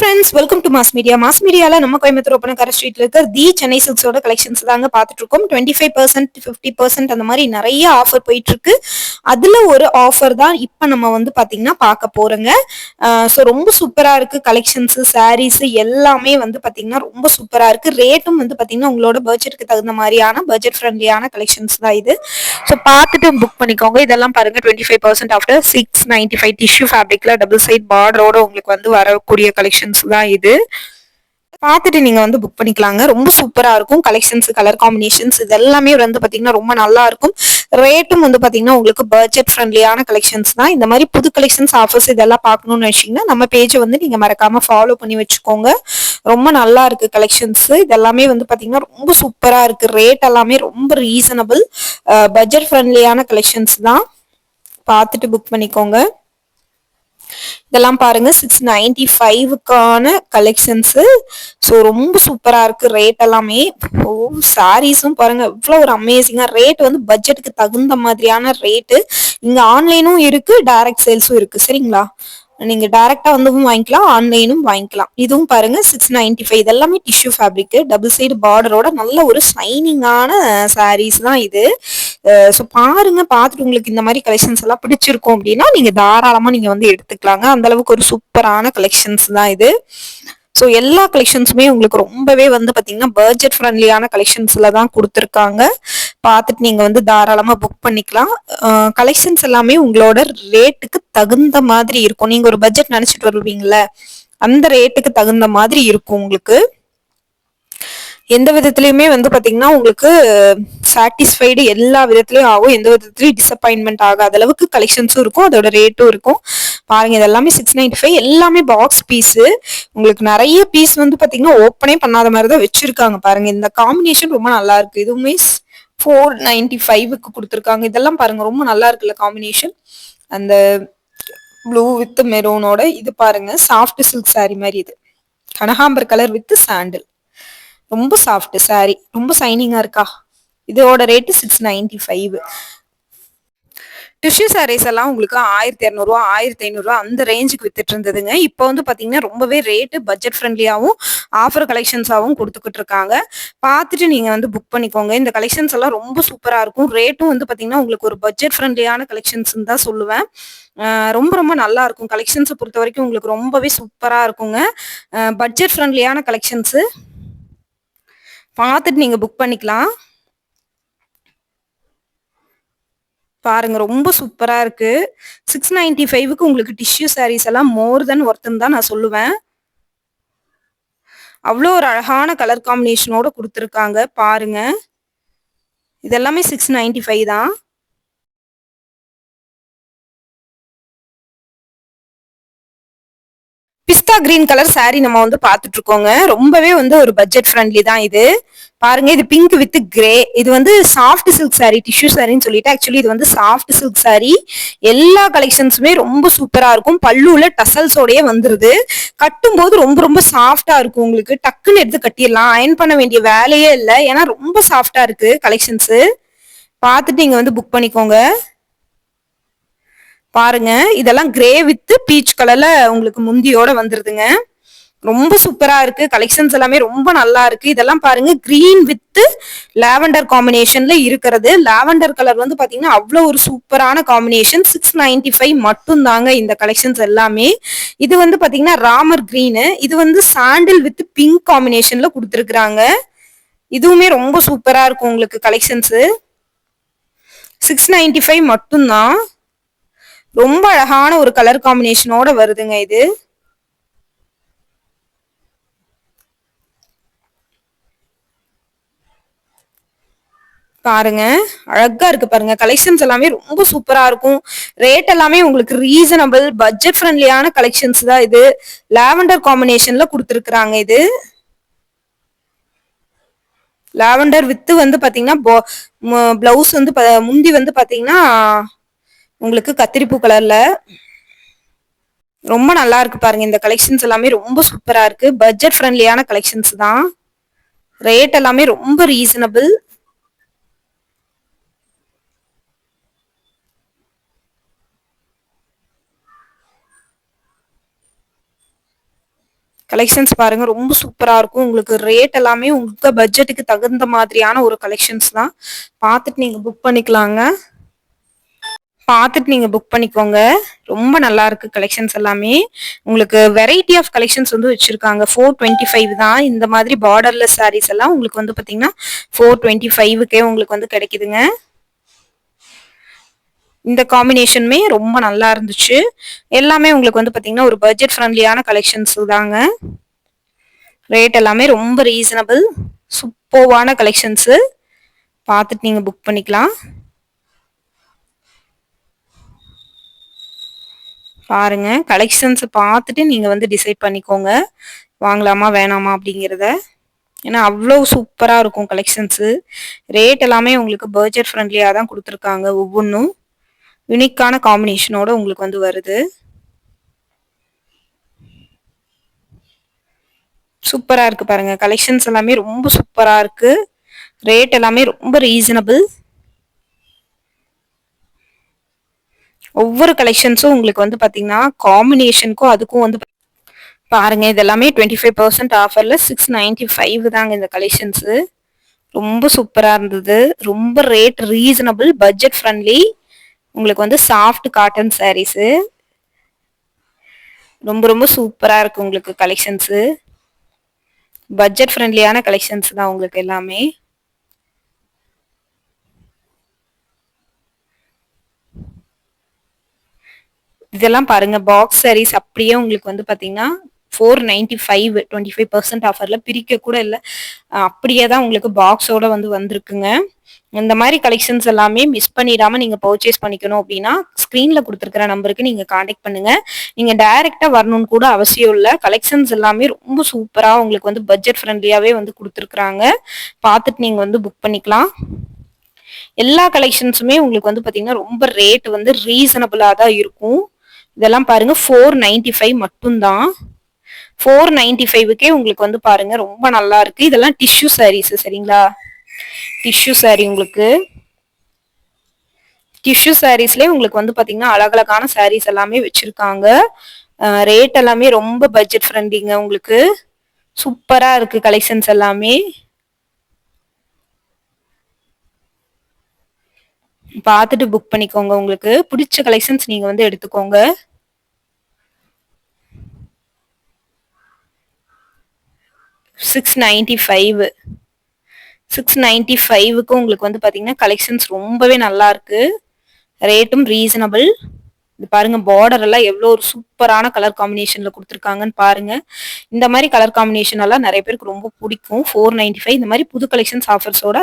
Friends welcome to mass media mass மீடியால நம்ம கோயம்புத்தூர் ஒப்பனக்கார ஸ்ட்ரீட்ல இருக்கிற தி சென்னை சில்க்ஸோட கலெக்ஷன்ஸ் தாங்க பார்த்துட்டு இருக்கோம். Twenty five percent fifty percent அந்த மாதிரி நிறைய ஆஃபர் போயிட்டு இருக்கு. அதுல ஒரு ஆஃபர் தான் இப்போ நம்ம வந்து பாத்தீங்கன்னா பார்க்க போறோங்க. ஸோ ரொம்ப சூப்பரா இருக்கு. கலெக்ஷன்ஸ் சாரீஸ் எல்லாமே வந்து பாத்தீங்கன்னா ரொம்ப சூப்பரா இருக்கு. ரேட்டும் வந்து பாத்தீங்கன்னா உங்களோட பட்ஜெட்டுக்கு தகுந்த மாதிரியான பட்ஜெட் ஃப்ரெண்ட்லியான கலெக்ஷன்ஸ் தான் இது. ஸோ பார்த்துட்டு புக் பண்ணிக்கோங்க. இதெல்லாம் பாருங்க. Twenty five percent after six ninety five tissue ஃபேப்ரிக்ல double side பார்டரோட உங்களுக்கு வந்து வரக்கூடிய கலெக்ஷன் கலெக்ஷன்ஸ் தான் இது. பார்த்துட்டு நீங்க வந்து புக் பண்ணிக்கலாங்க. ரொம்ப சூப்பரா இருக்கும். கலெக்ஷன்ஸ் கலர் காம்பினேஷன்ஸ் இது எல்லாமே வந்து பாத்தீங்கன்னா ரொம்ப நல்லா இருக்கும். ரேட்டும் வந்து பாத்தீங்கன்னா உங்களுக்கு பட்ஜெட் ஃப்ரெண்ட்லியான கலெக்ஷன்ஸ் தான். இந்த மாதிரி புது கலெக்ஷன்ஸ் ஆஃபர்ஸ் இதெல்லாம் பார்க்கணும்னு வச்சீங்கன்னா நம்ம பேஜை வந்து நீங்க மறக்காம ஃபாலோ பண்ணி வச்சுக்கோங்க. ரொம்ப நல்லா இருக்கு கலெக்ஷன்ஸ் இதெல்லாமே வந்து பாத்தீங்கன்னா ரொம்ப சூப்பரா இருக்கு. ரேட் எல்லாமே ரொம்ப ரீசனபிள் பட்ஜெட் ஃப்ரெண்ட்லியான கலெக்ஷன்ஸ் தான். பார்த்துட்டு புக் பண்ணிக்கோங்க. இதெல்லாம் பாருங்க சிக்ஸ் நைன்டி ஃபைவுக்கான கலெக்ஷன்ஸு ஸோ ரொம்ப சூப்பராக இருக்கு ரேட் எல்லாமே. ஓ சாரீஸும் பாருங்க இவ்வளோ ஒரு அமேசிங்காக ரேட் வந்து பட்ஜெட்டுக்கு தகுந்த மாதிரியான ரேட்டு இங்கே ஆன்லைனும் இருக்கு டைரக்ட் சேல்ஸும் இருக்கு. சரிங்களா? நீங்க டைரக்டா வந்தும் வாங்கிக்கலாம் ஆன்லைனும் வாங்கிக்கலாம். இதுவும் பாருங்க சிக்ஸ் நைன்டி ஃபைவ் இதெல்லாமே டிஷ்யூ ஃபேப்ரிக் டபுள் சைடு பார்டரோட நல்ல ஒரு ஷைனிங்கான சாரீஸ் தான் இது. ஸோ பாருங்க பார்த்துட்டு உங்களுக்கு இந்த மாதிரி கலெக்ஷன்ஸ் எல்லாம் பிடிச்சிருக்கும் அப்படின்னா நீங்க தாராளமா நீங்க வந்து எடுத்துக்கலாங்க. அந்த அளவுக்கு ஒரு சூப்பரான கலெக்ஷன்ஸ் தான் இது. ஸோ எல்லா கலெக்ஷன்ஸுமே உங்களுக்கு ரொம்பவே வந்து பார்த்தீங்கன்னா பட்ஜெட் ஃப்ரெண்ட்லியான கலெக்ஷன்ஸில் தான் கொடுத்துருக்காங்க. பார்த்துட்டு நீங்கள் வந்து தாராளமாக புக் பண்ணிக்கலாம். கலெக்ஷன்ஸ் எல்லாமே உங்களோட ரேட்டுக்கு தகுந்த மாதிரி இருக்கும். நீங்கள் ஒரு பட்ஜெட் நினச்சிட்டு வருவீங்கள அந்த ரேட்டுக்கு தகுந்த மாதிரி இருக்கும் உங்களுக்கு. எந்த விதத்துலயுமே வந்து பாத்தீங்கன்னா உங்களுக்கு சாட்டிஸ்ஃபைடு எல்லா விதத்துலயும் ஆகும். எந்த விதத்துலயும் டிசப்பாயின்மெண்ட் ஆகாத அளவுக்கு கலெக்ஷன்ஸும் இருக்கும். அதோட ரேட்டும் இருக்கும். பாருங்க இது எல்லாமே சிக்ஸ் நைன்டி ஃபைவ் எல்லாமே பாக்ஸ் பீஸு உங்களுக்கு நிறைய பீஸ் வந்து பாத்தீங்கன்னா ஓப்பனே பண்ணாத மாதிரி தான் வச்சிருக்காங்க. பாருங்க இந்த காம்பினேஷன் ரொம்ப நல்லா இருக்கு. இதுவுமே ஃபோர் நைன்டி ஃபைவுக்கு கொடுத்துருக்காங்க. இதெல்லாம் பாருங்க ரொம்ப நல்லா இருக்குல்ல காம்பினேஷன் அந்த ப்ளூ வித் மெரூனோட இது பாருங்க சாஃப்ட் சில்க் சாரி மாதிரி இது. கனகாம்பர் கலர் வித் சாண்டில் ரொம்ப சாஃப்ட் சாரி ரொம்ப சைனிங்கா இருக்கா? இதோட rate six ninety five tissue sarees எல்லாம் உங்களுக்கு ஆயிரத்தி இரநூறுவா ஆயிரத்தி ஐநூறுரூவா அந்த ரேஞ்சுக்கு வித்துட்டு இருந்ததுங்க. இப்போ வந்து பார்த்தீங்கன்னா ரொம்பவே ரேட்டு பட்ஜெட் ஃப்ரெண்ட்லியாகவும் ஆஃபர் கலெக்ஷன்ஸாகவும் கொடுத்துக்கிட்டு இருக்காங்க. பார்த்துட்டு நீங்கள் வந்து புக் பண்ணிக்கோங்க. இந்த கலெக்ஷன்ஸ் எல்லாம் ரொம்ப சூப்பராக இருக்கும். ரேட்டும் வந்து பார்த்தீங்கன்னா உங்களுக்கு ஒரு பட்ஜெட் ஃப்ரெண்ட்லியான கலெக்ஷன்ஸ்னு தான் சொல்லுவேன். ரொம்ப ரொம்ப நல்லா இருக்கும். கலெக்ஷன்ஸை பொறுத்த வரைக்கும் உங்களுக்கு ரொம்பவே சூப்பராக இருக்குங்க. பட்ஜெட் ஃப்ரெண்ட்லியான கலெக்ஷன்ஸு பார்த்துட்டு நீங்கள் புக் பண்ணிக்கலாம். பாருங்க ரொம்ப சூப்பராக இருக்கு. சிக்ஸ் நைன்டி ஃபைவுக்கு உங்களுக்கு டிஷ்யூ சாரீஸ் எல்லாம் மோர் தென் ஒர்த்துன்னு தான் நான் சொல்லுவேன். அவ்வளோ ஒரு அழகான கலர் காம்பினேஷனோட கொடுத்துருக்காங்க பாருங்க. இதெல்லாமே சிக்ஸ் நைன்டி ஃபைவ் தான். பிஸ்தா கிரீன் கலர் சாரி நம்ம வந்து பார்த்துட்டு இருக்கோங்க ரொம்பவே வந்து ஒரு பட்ஜெட் ஃப்ரெண்ட்லி தான் இது. பாருங்க இது பிங்க் வித் கிரே இது வந்து சாஃப்ட் சில்க் சாரி டிஷ்யூ சாரின்னு சொல்லிட்டு ஆக்சுவலி இது வந்து சாஃப்ட் சில்க் சாரி எல்லா கலெக்ஷன்ஸுமே ரொம்ப சூப்பரா இருக்கும். பல்லுல டசல்ஸோடய வந்துருது. கட்டும் போது ரொம்ப ரொம்ப சாஃப்டா இருக்கும் உங்களுக்கு. டக்குன்னு எடுத்து கட்டிடலாம். அயன் பண்ண வேண்டிய வேலையே இல்லை. ஏன்னா ரொம்ப சாஃப்டா இருக்கு கலெக்ஷன்ஸ் பார்த்துட்டு நீங்க வந்து புக் பண்ணிக்கோங்க. பாருங்க இதெல்லாம் கிரே வித்து பீச் கலர்ல உங்களுக்கு முந்தியோட வந்துருதுங்க. ரொம்ப சூப்பரா இருக்கு. கலெக்ஷன்ஸ் எல்லாமே ரொம்ப நல்லா இருக்கு. இதெல்லாம் பாருங்க கிரீன் வித் லாவெண்டர் காம்பினேஷன்ல இருக்கிறது. லாவெண்டர் கலர் வந்து பாத்தீங்கன்னா அவ்வளவு ஒரு சூப்பரான காம்பினேஷன் சிக்ஸ் நைன்டி ஃபைவ் மட்டும் தாங்க இந்த கலெக்ஷன்ஸ் எல்லாமே. இது வந்து பாத்தீங்கன்னா ராமர் கிரீனு இது வந்து சாண்டில் வித் பிங்க் காம்பினேஷன்ல கொடுத்துருக்குறாங்க. இதுவுமே ரொம்ப சூப்பரா இருக்கும் உங்களுக்கு கலெக்ஷன்ஸ் சிக்ஸ் நைன்டி ஃபைவ் மட்டும்தான். ரொம்ப அழகான ஒரு கலர் காம்பினேஷனோட வருதுங்க இது. பாருங்க அழகா இருக்கு பாருங்க. கலெக்ஷன்ஸ் எல்லாமே ரொம்ப சூப்பரா இருக்கும். ரேட் எல்லாமே உங்களுக்கு ரீசனபிள் பட்ஜெட் ஃப்ரெண்ட்லியான கலெக்ஷன்ஸ் தான் இது. லாவெண்டர் காம்பினேஷன்ல கொடுத்துருக்குறாங்க இது. லாவெண்டர் வித்து வந்து பாத்தீங்கன்னா பிளவுஸ் வந்து முந்தி வந்து பாத்தீங்கன்னா உங்களுக்கு கத்திரிப்பூ கலர்ல ரொம்ப நல்லா இருக்கு பாருங்க. இந்த கலெக்ஷன்ஸ் எல்லாமே ரொம்ப சூப்பரா இருக்கு. பட்ஜெட் ஃப்ரெண்ட்லியான கலெக்ஷன்ஸ் தான். ரேட் எல்லாமே ரொம்ப ரீசனபிள் கலெக்ஷன்ஸ் பாருங்க ரொம்ப சூப்பரா இருக்கும். உங்களுக்கு ரேட் எல்லாமே உங்க பட்ஜெட்டுக்கு தகுந்த மாதிரியான ஒரு கலெக்ஷன்ஸ் தான். பார்த்துட்டு நீங்க புக் பண்ணிக்கலாங்க. பார்த்துட்டு நீங்க புக் பண்ணிக்கோங்க. ரொம்ப நல்லா இருக்கு கலெக்ஷன்ஸ் எல்லாமே. உங்களுக்கு வெரைட்டி ஆஃப் கலெக்ஷன்ஸ் வந்து வச்சிருக்காங்க. ஃபோர் டுவெண்ட்டி ஃபைவ் தான். இந்த மாதிரி பார்டர்லெஸ் சாரீஸ் எல்லாம் உங்களுக்கு வந்து பாத்தீங்கன்னா ஃபோர் டுவெண்ட்டி ஃபைவுக்கே உங்களுக்கு வந்து கிடைக்குதுங்க. இந்த காம்பினேஷனுமே ரொம்ப நல்லா இருந்துச்சு. எல்லாமே உங்களுக்கு வந்து பாத்தீங்கன்னா ஒரு பட்ஜெட் ஃப்ரெண்ட்லியான கலெக்ஷன்ஸ் தாங்க. ரேட் எல்லாமே ரொம்ப ரீசனபிள் சூப்பர்வான கலெக்ஷன்ஸு பார்த்துட்டு நீங்கள் புக் பண்ணிக்கலாம். பாருங்க. கலெக்ஷன்ஸ் பார்த்துட்டு நீங்கள் வந்து டிசைட் பண்ணிக்கோங்க. வாங்கலாமா வேணாமா அப்படிங்கிறத. ஏன்னா அவ்வளோ சூப்பராக இருக்கும் கலெக்ஷன்ஸு ரேட் எல்லாமே உங்களுக்கு பர்ஜர் ஃப்ரெண்ட்லியாக தான் கொடுத்துருக்காங்க ஒவ்வொன்றும் யுனிக்கான காம்பினேஷனோட உங்களுக்கு வந்து வருது. சூப்பராக இருக்கு பாருங்க. கலெக்ஷன்ஸ் எல்லாமே ரொம்ப சூப்பராக இருக்கு. ரேட் எல்லாமே ரொம்ப ரீசனபிள் ஒவ்வொரு கலெக்ஷன்ஸும் உங்களுக்கு வந்து பார்த்தீங்கன்னா காம்பினேஷனுக்கும் அதுக்கும் வந்து பாருங்க இதெல்லாமே டுவெண்ட்டி ஃபைவ் பர்சன்ட் ஆஃபரில் சிக்ஸ் நைன்டி ஃபைவ் தாங்க இந்த கலெக்ஷன்ஸு ரொம்ப சூப்பராக இருந்தது. ரொம்ப ரேட் ரீசனபிள் பட்ஜெட் ஃப்ரெண்ட்லி உங்களுக்கு வந்து சாஃப்ட் காட்டன் சாரீஸு ரொம்ப ரொம்ப சூப்பராக இருக்கு உங்களுக்கு கலெக்ஷன்ஸு பட்ஜெட் ஃப்ரெண்ட்லியான கலெக்ஷன்ஸ் தான் உங்களுக்கு எல்லாமே. இதெல்லாம் பாருங்க பாக்ஸ் சாரீஸ் அப்படியே உங்களுக்கு வந்து பாத்தீங்கன்னா four ninety five twenty five percent ஆஃபர்ல பிரிக்க கூட இல்லை. அப்படியே தான் உங்களுக்கு பாக்ஸோட வந்து வந்திருக்குங்க. இந்த மாதிரி கலெக்ஷன்ஸ் எல்லாமே மிஸ் பண்ணிடாம நீங்க பர்ச்சேஸ் பண்ணிக்கணும் அப்படின்னா ஸ்கிரீன்ல கொடுத்துருக்கிற நம்பருக்கு நீங்க காண்டாக்ட் பண்ணுங்க. நீங்க டைரக்டா வரணும்னு கூட அவசியம் இல்லை. கலெக்ஷன்ஸ் எல்லாமே ரொம்ப சூப்பரா உங்களுக்கு வந்து பட்ஜெட் ஃப்ரெண்ட்லியாவே வந்து கொடுத்துருக்குறாங்க. பார்த்துட்டு நீங்க வந்து புக் பண்ணிக்கலாம். எல்லா கலெக்ஷன்ஸுமே உங்களுக்கு வந்து பாத்தீங்கன்னா ரொம்ப ரேட் வந்து ரீசனபிளா தான் இருக்கும். இதெல்லாம் பாருங்க ஃபோர் நைன்டி ஃபைவ் மட்டும்தான். ஃபோர் நைன்டி ஃபைவுக்கே உங்களுக்கு வந்து பாருங்க ரொம்ப நல்லா இருக்கு. இதெல்லாம் டிஷ்யூ சாரீஸ் சரிங்களா? டிஷ்யூ சாரி உங்களுக்கு. டிஷ்யூ சாரீஸ்லேயே உங்களுக்கு வந்து பாத்தீங்கன்னா அழகழகான சாரீஸ் எல்லாமே வச்சிருக்காங்க. ரேட் எல்லாமே ரொம்ப பட்ஜெட் ஃப்ரெண்ட்லிங்க உங்களுக்கு. சூப்பரா இருக்கு கலெக்ஷன்ஸ் எல்லாமே. பார்த்துட்டு புக் பண்ணிக்கோங்க. உங்களுக்கு பிடிச்ச கலெக்ஷன்ஸ் நீங்க வந்து எடுத்துக்கோங்க. Six ninety five six ninety ஃபைவுக்கு உங்களுக்கு வந்து பார்த்தீங்கன்னா கலெக்ஷன்ஸ் ரொம்பவே நல்லா இருக்கு. ரேட்டும் ரீசனபிள் இது பாருங்க பார்டர் எல்லாம் எவ்வளோ ஒரு சூப்பரான கலர் காம்பினேஷன்ல கொடுத்துருக்காங்கன்னு பாருங்க. இந்த மாதிரி கலர் காம்பினேஷன் எல்லாம் நிறைய பேருக்கு ரொம்ப பிடிக்கும். ஃபோர் நைன்டி ஃபைவ் இந்த மாதிரி புது கலெக்ஷன்ஸ் ஆஃபர்ஸோட